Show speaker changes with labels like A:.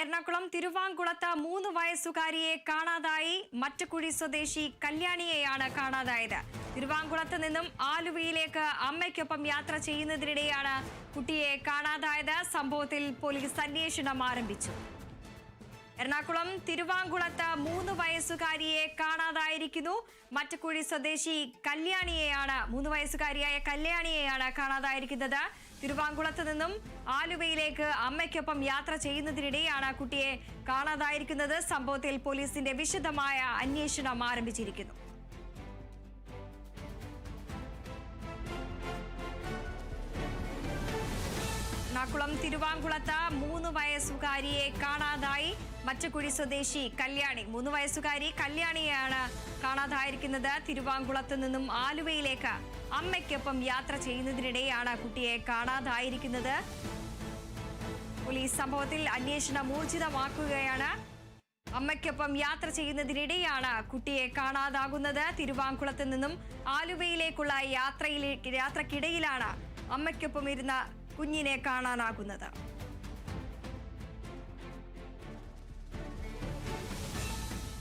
A: എറണാകുളം തിരുവാങ്കുളത്ത് മൂന്ന് വയസ്സുകാരിയെ കാണാതായി. മറ്റക്കുഴി സ്വദേശി കല്യാണിയെയാണ് കാണാതായത്. തിരുവാങ്കുളത്ത് നിന്നും ആലുവയിലേക്ക് അമ്മയ്ക്കൊപ്പം യാത്ര ചെയ്യുന്നതിനിടെയാണ് കുട്ടിയെ കാണാതായത്. സംഭവത്തിൽ പോലീസ് അന്വേഷണം ആരംഭിച്ചു. എറണാകുളം തിരുവാങ്കുളത്ത് മൂന്ന് വയസ്സുകാരിയെ കാണാതായിരിക്കുന്നു. മറ്റക്കുഴി സ്വദേശി കല്യാണിയെയാണ് മൂന്ന് വയസ്സുകാരിയായ കല്യാണിയെയാണ് കാണാതായിരിക്കുന്നത്. തിരുവാങ്കുളത്ത് നിന്നും ആലുവയിലേക്ക് അമ്മയ്ക്കൊപ്പം യാത്ര ചെയ്യുന്നതിനിടെയാണ് കുട്ടിയെ കാണാതായിരിക്കുന്നത്. സംഭവത്തിൽ പോലീസിന്റെ വിശദമായ അന്വേഷണം ആരംഭിച്ചിരിക്കുന്നു. എറണാകുളം തിരുവാങ്കുളത്ത് മൂന്ന് വയസ്സുകാരിയെ കാണാതായി മച്ചക്കുഴി സ്വദേശി കല്യാണി. മൂന്ന് വയസ്സുകാരി കല്യാണിയാണ് കാണാതായിരിക്കുന്നത്. തിരുവാങ്കുളത്ത് നിന്നും ആലുവയിലേക്ക് അമ്മയ്ക്കൊപ്പം യാത്ര ചെയ്യുന്നതിനിടെയാണ് കുട്ടിയെ കാണാതായിരിക്കുന്നത്. പോലീസ് സംഭവത്തിൽ അന്വേഷണം ഊർജിതമാക്കുകയാണ്. അമ്മയ്ക്കൊപ്പം യാത്ര ചെയ്യുന്നതിനിടെയാണ് കുട്ടിയെ കാണാതാകുന്നത്. തിരുവാങ്കുളത്ത് നിന്നും ആലുവയിലേക്കുള്ള യാത്രയിലേക്ക് യാത്രക്കിടയിലാണ് അമ്മയ്ക്കൊപ്പം ഇരുന്ന കുഞ്ഞിനെ കാണാനാകുന്നത്